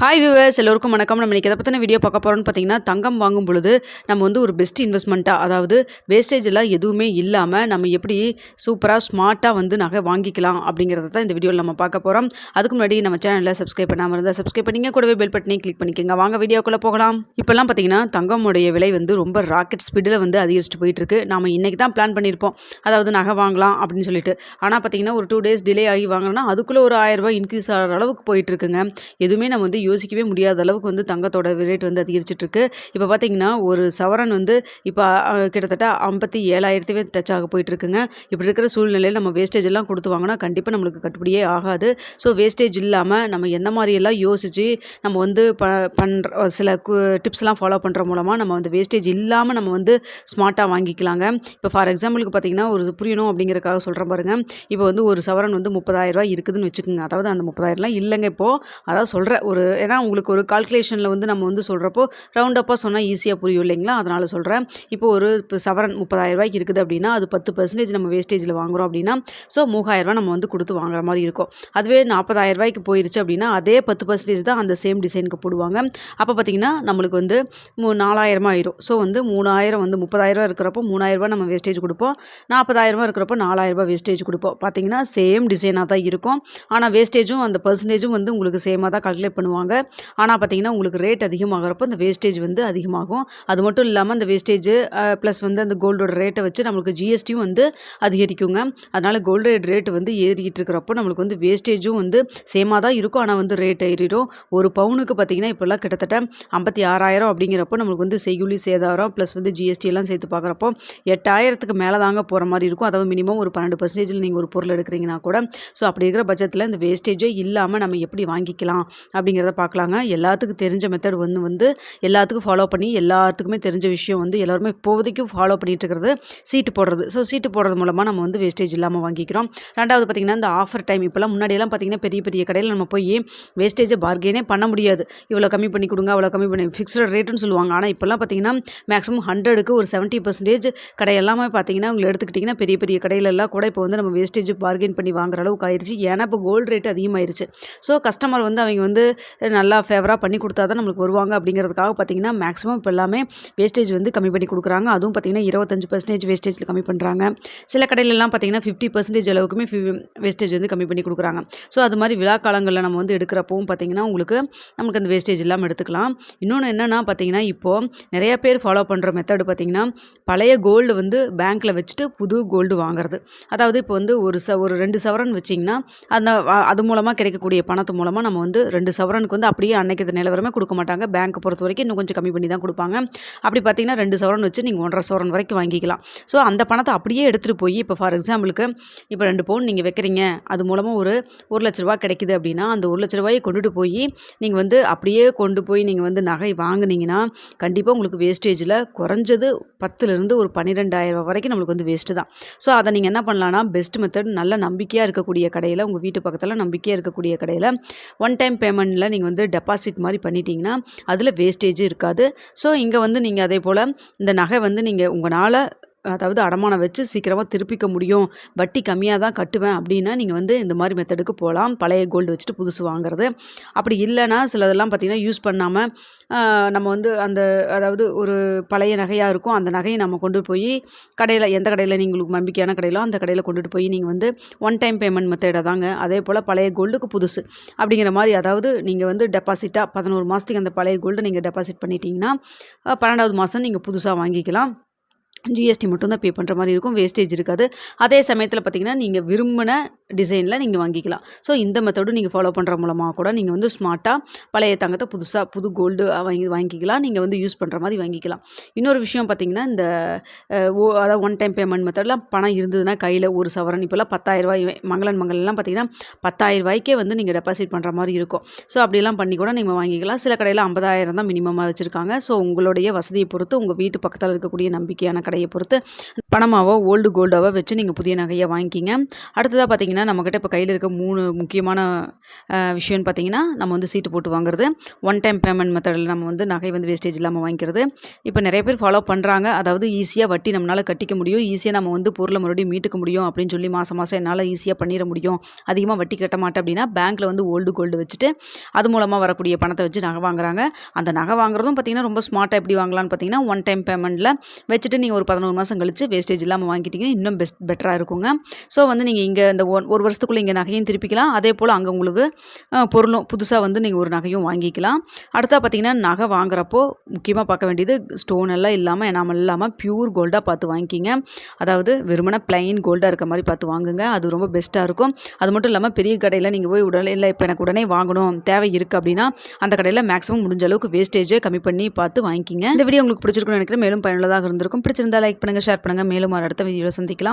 Hi viewers எல்லோருக்கும் வணக்கம். நம்ம இன்றைக்கி எதை பற்றின வீடியோ பார்க்க போகிறோம்னு பார்த்தீங்கன்னா தங்கம் வாங்கும் பொழுது நம்ம வந்து ஒரு பெஸ்ட் இன்வெஸ்ட்மெண்ட்டாக அதாவது வேஸ்டேஜ் எல்லாம் எதுவுமே இல்லாமல் நம்ம எப்படி சூப்பராக ஸ்மார்ட்டாக வந்து நகை வாங்கிக்கலாம் அப்படிங்கிறத தான் இந்த வீடியோவில் நம்ம பார்க்க போகிறோம் அதுக்கு முன்னாடி நம்ம சேனலில் சப்ஸ்கிரைப் பண்ணாமல் இருந்தால் சப்ஸ்கிரைப் பண்ணிங்க. கூடவே பெல் பட்டனே கிளிக் பண்ணிக்கோங்க. வாங்க வீடியோக்குள்ளே போகலாம். இப்போல்லாம் பார்த்தீங்கன்னா தங்கமுடைய விலை வந்து ரொம்ப ராக்கெட் ஸ்பீடில் வந்து அதிகரிச்சுட்டு போயிட்டுருக்கு. நம்ம இன்றைக்கி தான் பிளான் பண்ணியிருப்போம். அதாவது நகை வாங்கலாம் அப்படின்னு சொல்லிட்டு. ஆனால் பார்த்தீங்கன்னா ஒரு டூ டேஸ் டிலே ஆகி வாங்கினா அதுக்குள்ளே ஒரு ஆயிரரூபா இன்க்ரீஸ் ஆகிற அளவுக்கு போயிட்டுருக்குங்க. எதுவுமே நம்ம வந்து யோசிக்கவே முடியாத அளவுக்கு வந்து தங்கத்தோட ரேட் வந்து அதிகரிச்சிட்ருக்கு. இப்போ பார்த்தீங்கன்னா ஒரு சவரன் வந்து இப்போ கிட்டத்தட்ட ஐம்பத்தி ஏழாயிரத்தையுமே டச் ஆக போயிட்டுருக்குங்க இப்படி இருக்கிற சூழ்நிலையில் நம்ம வேஸ்டேஜ் எல்லாம் கொடுத்து வாங்கினா கண்டிப்பாக நம்மளுக்கு கட்டுப்படியே ஆகாது. ஸோ வேஸ்டேஜ் இல்லாமல் நம்ம என்ன மாதிரியெல்லாம் யோசித்து நம்ம வந்து ப பண்ணுற சில டிப்ஸ்லாம் ஃபாலோ பண்ணுற மூலமாக நம்ம வந்து வேஸ்டேஜ் இல்லாமல் நம்ம வந்து ஸ்மார்ட்டாக வாங்கிக்கலாங்க. இப்போ ஃபார் எக்ஸாம்பிளுக்கு பார்த்தீங்கன்னா ஒரு புரியணும் அப்படிங்கிறக்காக சொல்கிறேன் பாருங்கள் இப்போ வந்து ஒரு சவரன் வந்து முப்பதாயிரரூவா இருக்குதுன்னு வச்சுக்கோங்க. அதாவது அந்த முப்பதாயிரம்லாம் இல்லைங்க இப்போது அதான் சொல்கிற ஒரு ஏன்னா உங்களுக்கு ஒரு கால்குலேஷனில் வந்து நம்ம வந்து சொல்கிறப்போ ரவுண்ட் அப்பாக சொன்னால் ஈஸியாக புரியும் இல்லைங்களா? அதனால் சொல்கிறேன் இப்போ ஒரு இப்போ சவரன் முப்பதாயிரம் ரூபாய்க்கு இருக்குது அப்படின்னா அது பத்து பர்சன்டேஜ் நம்ம வேஸ்டேஜில் வாங்குறோம் அப்படின்னா ஸோ மூவாயிரரூவா நம்ம வந்து கொடுத்து வாங்குற மாதிரி இருக்கும். அதுவே நாற்பதாயிரம் ரூபாய்க்கு போயிருச்சு அப்படின்னா அதே பத்து பர்சன்டேஜ் தான் அந்த சேம் டிசைனுக்கு போடுவாங்க. அப்போ பார்த்தீங்கன்னா நம்மளுக்கு வந்து மூ நாலாயிரமா ஆயிரும். ஸோ வந்து மூணாயிரம் வந்து முப்பதாயிரரூபா இருக்கிறப்போ மூணாயிரரூபா நம்ம வேஸ்டேஜ் கொடுப்போம். நாற்பதாயிரரூபா இருக்கிறப்போ நாலாயிரரூபா வேஸ்டேஜ் கொடுப்போம். பார்த்தீங்கன்னா சேம் டிசைனாக தான் இருக்கும். ஆனால் வேஸ்டேஜும் அந்த பர்சன்டேஜும் வந்து உங்களுக்கு சேமாக தான் கால்குலேட் பண்ணுவாங்க. ஆனால் பார்த்தீங்கன்னா உங்களுக்கு ரேட் அதிகமாகிறப்போ அந்த வேஸ்டேஜ் வந்து அதிகமாகும். அது மட்டும் இல்லாமல் அந்த வேஸ்டேஜ் ப்ளஸ் வந்து அந்த கோல்டோட ரேட்டை வச்சு நம்மளுக்கு ஜிஎஸ்டியும் வந்து அதிகரிக்குங்க. அதனால் கோல்டு ரேட் ரேட் வந்து ஏறிக்கிட்டு இருக்கிறப்போ நம்மளுக்கு வந்து வேஸ்டேஜும் வந்து சேமாக தான் இருக்கும். ஆனால் வந்து ரேட் ஏறிடும். ஒரு பவுனுக்கு பார்த்தீங்கன்னா இப்போல்லாம் கிட்டத்தட்ட ஐம்பத்தி ஆறாயிரம் அப்படிங்கிறப்போ நம்மளுக்கு வந்து செய்குலி சேதாரம் ப்ளஸ் வந்து ஜிஎஸ்டி எல்லாம் சேர்த்து பார்க்குறப்போ எட்டாயிரத்துக்கு மேலே தாங்க போகிற மாதிரி இருக்கும். அதாவது மினிமம் ஒரு பன்னெண்டு பர்சன்டேஜில் நீங்கள் ஒரு பொருள் எடுக்கிறீங்கன்னா கூட. ஸோ அப்படி இருக்கிற பட்சத்தில் இந்த வேஸ்டேஜே இல்லாமல் நம்ம எப்படி வாங்கிக்கலாம் அப்படிங்கிறத பார்க்கலாங்க. எல்லாத்துக்கும் தெரிஞ்ச மெத்தட் வந்து வந்து எல்லாத்துக்கும் ஃபாலோ பண்ணி எல்லாத்துக்குமே தெரிஞ்ச விஷயம் வந்து எல்லாருமே இப்போதைக்கும் ஃபாலோ பண்ணிட்டு இருக்கிறது சீட்டு போடுறது. ஸோ சீட்டு போடுறது மூலமாக நம்ம வந்து வேஸ்டேஜ் இல்லாமல் வாங்கிக்கிறோம். ரெண்டாவது பார்த்திங்கன்னா இந்த ஆஃபர் டைம் இப்போலாம் முன்னாடியெல்லாம் பார்த்திங்கன்னா பெரிய பெரிய கடையில் நம்ம போய் வேஸ்டேஜை பார்கெனே பண்ண முடியாது. இவ்வளோ கம்மி பண்ணி கொடுங்க அவ்வளோ கம்மி பண்ணி ஃபிக்ஸ்டு ரேட்டுன்னு சொல்லுவாங்க. ஆனால் இப்போல்லாம் பார்த்திங்கன்னா மேக்ஸிமம் ஹண்ட்ரடுக்கு ஒரு செவன்ட்டி பர்சன்டேஜ் கடை எல்லாமே பார்த்திங்கன்னா உங்களை எடுத்துக்கிட்டிங்கன்னா பெரிய பெரிய கடையிலெல்லாம் கூட இப்போ வந்து நம்ம வேஸ்டேஜ் பார்கெயின் பண்ணி வாங்குற அளவுக்கு ஆயிடுச்சு ஏன்னா இப்போ கோல்டு ரேட் அதிகமாயிருச்சு. ஸோ கஸ்டமர் வந்து அவங்க வந்து நல்லா ஃபேவராக பண்ணி கொடுத்தா தான் நம்மளுக்கு வருவாங்க அப்படிங்கிறதுக்காக பார்த்தீங்கன்னா மேக்ஸிமம் இப்போ எல்லாமே வேஸ்டேஜ் வந்து கம்மி பண்ணி கொடுக்குறாங்க. அதுவும் பார்த்தீங்கன்னா இருபத்தஞ்சு பர்சன்டேஜ் வேஸ்டேஜில் கம்மி பண்ணுறாங்க சில கடையிலலாம் பார்த்தீங்கன்னா ஃபிஃப்டி பர்சன்டேஜ் அளவுக்குமே வேஸ்டேஜ் வந்து கம்மி பண்ணி கொடுக்குறாங்க. ஸோ அது மாதிரி விழா காலங்களில் நம்ம வந்து எடுக்கிறப்பவும் பார்த்தீங்கன்னா உங்களுக்கு நமக்கு அந்த வேஸ்டேஜ் இல்லாமல் எடுத்துக்கலாம். இன்னொன்று என்னென்னா பார்த்திங்கன்னா இப்போது நிறைய பேர் ஃபாலோ பண்ணுற மெத்தடு பார்த்தீங்கன்னா பழைய கோல்டு வந்து பேங்க்கில் வச்சுட்டு புது கோல்டு வாங்குறது. அதாவது இப்போ வந்து ஒரு ச ஒரு ரெண்டு சவரன் வச்சிங்கன்னா அந்த அது மூலமாக கிடைக்கக்கூடிய பணத்து மூலமாக நம்ம வந்து ரெண்டு சவரனுக்கு வந்து அப்படியே அன்னைக்கு நிலவரமே கொடுக்க மாட்டாங்க. பேங்க்கை பொறுத்த வரைக்கும் இன்னும் கொஞ்சம் கம்மி பண்ணி தான் கொடுப்பாங்க. அப்படி பார்த்தீங்கன்னா ரெண்டு சவரன் வச்சு நீங்கள் ஒன்றரை சவரன் வரைக்கும் வாங்கிக்கலாம். ஸோ அந்த பணத்தை அப்படியே எடுத்துகிட்டு போய் இப்போ ஃபார் எக்ஸாம்பிளுக்கு இப்போ ரெண்டு பவுன் நீங்கள் வைக்கிறீங்க. அது மூலமாக ஒரு ஒரு லட்ச ரூபா கிடைக்குது அப்படின்னா அந்த ஒரு லட்ச ரூபாயை கொண்டுட்டு போய் நீங்கள் வந்து அப்படியே கொண்டு போய் நீங்கள் வந்து நகை வாங்குனீங்கன்னா கண்டிப்பாக உங்களுக்கு வேஸ்டேஜில் குறைஞ்சது பத்துலேருந்து ஒரு பன்னிரெண்டாயிரம் ரூபா வரைக்கும் நம்மளுக்கு வந்து வேஸ்ட்டு தான். ஸோ அதை நீங்கள் என்ன பண்ணலான்னா பெஸ்ட் மெத்தட் நல்ல நம்பிக்கையாக இருக்கக்கூடிய கடையில் உங்கள் வீட்டு பக்கத்தில் நம்பிக்கையாக இருக்கக்கூடிய கடையில் ஒன் டைம் பேமெண்ட்டில் நீங்கள் வந்து டெபாசிட் மாதிரி பண்ணிட்டீங்கன்னா அதில் வேஸ்டேஜும் இருக்காது. ஸோ இங்கே வந்து நீங்கள் அதே போல் இந்த நகை வந்து நீங்கள் உங்களால் அதாவது அடமானம் வச்சு சீக்கிரமாக திருப்பிக்க முடியும். வட்டி கம்மியாக தான் கட்டுவேன் அப்படின்னா நீங்கள் வந்து இந்த மாதிரி மெத்தடுக்கு போகலாம் பழைய கோல்டு வச்சுட்டு புதுசு வாங்குறது. அப்படி இல்லைன்னா சிலதெல்லாம் பார்த்திங்கன்னா யூஸ் பண்ணாமல் நம்ம வந்து அந்த அதாவது ஒரு பழைய நகையாக இருக்கும். அந்த நகையை நம்ம கொண்டு போய் கடையில் எந்த கடையில் நீங்கள் உங்களுக்கு நம்பிக்கையான கடையிலோ அந்த கடையில் கொண்டுட்டு போய் நீங்கள் வந்து ஒன் டைம் பேமெண்ட் மெத்தடை தாங்க. அதே போல் பழைய கோல்டுக்கு புதுசு. அப்படிங்கிற மாதிரி அதாவது நீங்கள் வந்து டெபாசிட்டாக பதினோரு மாதத்துக்கு அந்த பழைய கோல்டு நீங்கள் டெபாசிட் பண்ணிட்டீங்கன்னா பன்னெண்டாவது மாதம் நீங்கள் புதுசாக வாங்கிக்கலாம். ஜிஎஸ்டி மட்டும்தான் பே பண்ணுற மாதிரி இருக்கும். வேஸ்டேஜ் இருக்காது. அதே சமயத்தில் பார்த்தீங்கன்னா நீங்கள் விரும்பின டிசைனில் நீங்கள் வாங்கிக்கலாம். ஸோ இந்த மெத்தடும் நீங்கள் ஃபாலோ பண்ணுற மூலமாக கூட நீங்கள் வந்து ஸ்மார்ட்டாக பழைய தங்கத்தை புதுசாக புது கோல்டு வாங்கி வாங்கிக்கலாம். நீங்கள் வந்து யூஸ் பண்ணுற மாதிரி வாங்கிக்கலாம். இன்னொரு விஷயம் பார்த்தீங்கன்னா இந்த ஓ அதாவது ஒன் டைம் பேமெண்ட் மெத்தடெலாம் பணம் இருந்ததுன்னா கையில் ஒரு சவரன். இப்போல்லாம் பத்தாயிரரூபாய் மங்களன் மங்கள்லாம் பார்த்தீங்கன்னா பத்தாயிரம் ரூபாய்க்கே வந்து நீங்கள் டெபாசிட் பண்ணுற மாதிரி இருக்கும். ஸோ அப்படிலாம் பண்ணி கூட நீங்கள் வாங்கிக்கலாம். சில கடையில் ஐம்பதாயிரம் தான் மினிமமாக வச்சுருக்காங்க. ஸோ உங்களுடைய வசதியை பொறுத்து உங்கள் வீட்டு பக்கத்தில் இருக்கக்கூடிய நம்பிக்கையான கடை கடையை பொறுத்து பணமாவோ ஓல்டு கோல்டாவோ வச்சு நீங்கள் புதிய நகையை வாங்கிக்கிங்க. அடுத்ததாக பார்த்தீங்கன்னா நம்மக்கிட்ட இப்போ கையில் இருக்க மூணு முக்கியமான விஷயம்னு பார்த்தீங்கன்னா நம்ம வந்து சீட்டு போட்டு வாங்குறது. ஒன் டைம் பேமெண்ட் மெத்தடில் நம்ம வந்து நகை வந்து வேஸ்டேஜ் இல்லாமல் வாங்கிக்கிறது. இப்போ நிறைய பேர் ஃபாலோ பண்ணுறாங்க அதாவது ஈஸியாக வட்டி நம்மளால் கட்டிக்க முடியும். ஈஸியாக நம்ம வந்து பொருளை மறுபடியும் மீட்டுக்க முடியும் அப்படின்னு சொல்லி மாதம் மாதம் என்னால் ஈஸியாக பண்ணிட முடியும். அதிகமாக வட்டி கட்ட மாட்டேன் அப்படின்னா பேங்க்கில் வந்து ஓல்டு கோல்டு வச்சுட்டு அது மூலமாக வரக்கூடிய பணத்தை வச்சு நகை வாங்குறாங்க. அந்த நகை வாங்குறதும் பார்த்தீங்கன்னா ரொம்ப ஸ்மார்ட்டாக எப்படி வாங்கலாம்னு பார்த்தீங்கன்னா ஒன் டைம் பேமெண்ட்டில் வச்சுட்டு நீங்கள் ஒரு பதினோரு மாதம் கழிச்சு வேஸ்டேஜ் இல்லாமல் வாங்கிட்டீங்கன்னா இன்னும் பெஸ்ட் பெட்டராக இருக்குங்க. ஸோ வந்து நீங்கள் இங்கே இந்த ஒன் ஒரு வருஷத்துக்குள்ளே இங்கே நகையும் திருப்பிக்கலாம். அதே போல் அங்கே உங்களுக்கு பொருளும் புதுசாக வந்து நீங்கள் ஒரு நகையும் வாங்கிக்கலாம். அடுத்தா பார்த்தீங்கன்னா நகை வாங்குறப்போ முக்கியமாக பார்க்க வேண்டியது ஸ்டோன் எல்லாம் இல்லாமல் எனாமல் இல்லாமல் பியூர் கோல்டாக பார்த்து வாங்கிக்கிங்க. அதாவது வெறுமனை பிளைன் கோல்டாக இருக்க மாதிரி பார்த்து வாங்குங்க. அது ரொம்ப பெஸ்ட்டாக இருக்கும். அது மட்டும் இல்லாமல் பெரிய கடையில் நீங்கள் போய் உடனே இல்லை இப்போ எனக்கு உடனே வாங்கணும். தேவை இருக்குது அப்படின்னா அந்த கடையில் மேக்ஸிமம் முடிஞ்ச அளவுக்கு வேஸ்டேஜை கம்மி பண்ணி பார்த்து வாங்கிக்கிங்க. இந்த வீடியோ உங்களுக்கு பிடிச்சிருக்கும்னு நினைக்கிறேன். மேலும் பயனுள்ளதாக இருந்திருக்கும். பிடிச்சிருந்தா லைக் பண்ணுங்கள் ஷேர் பண்ணுங்கள் மேலும் ஒரு அடுத்த வீடியோவில் சந்திக்கலாம்.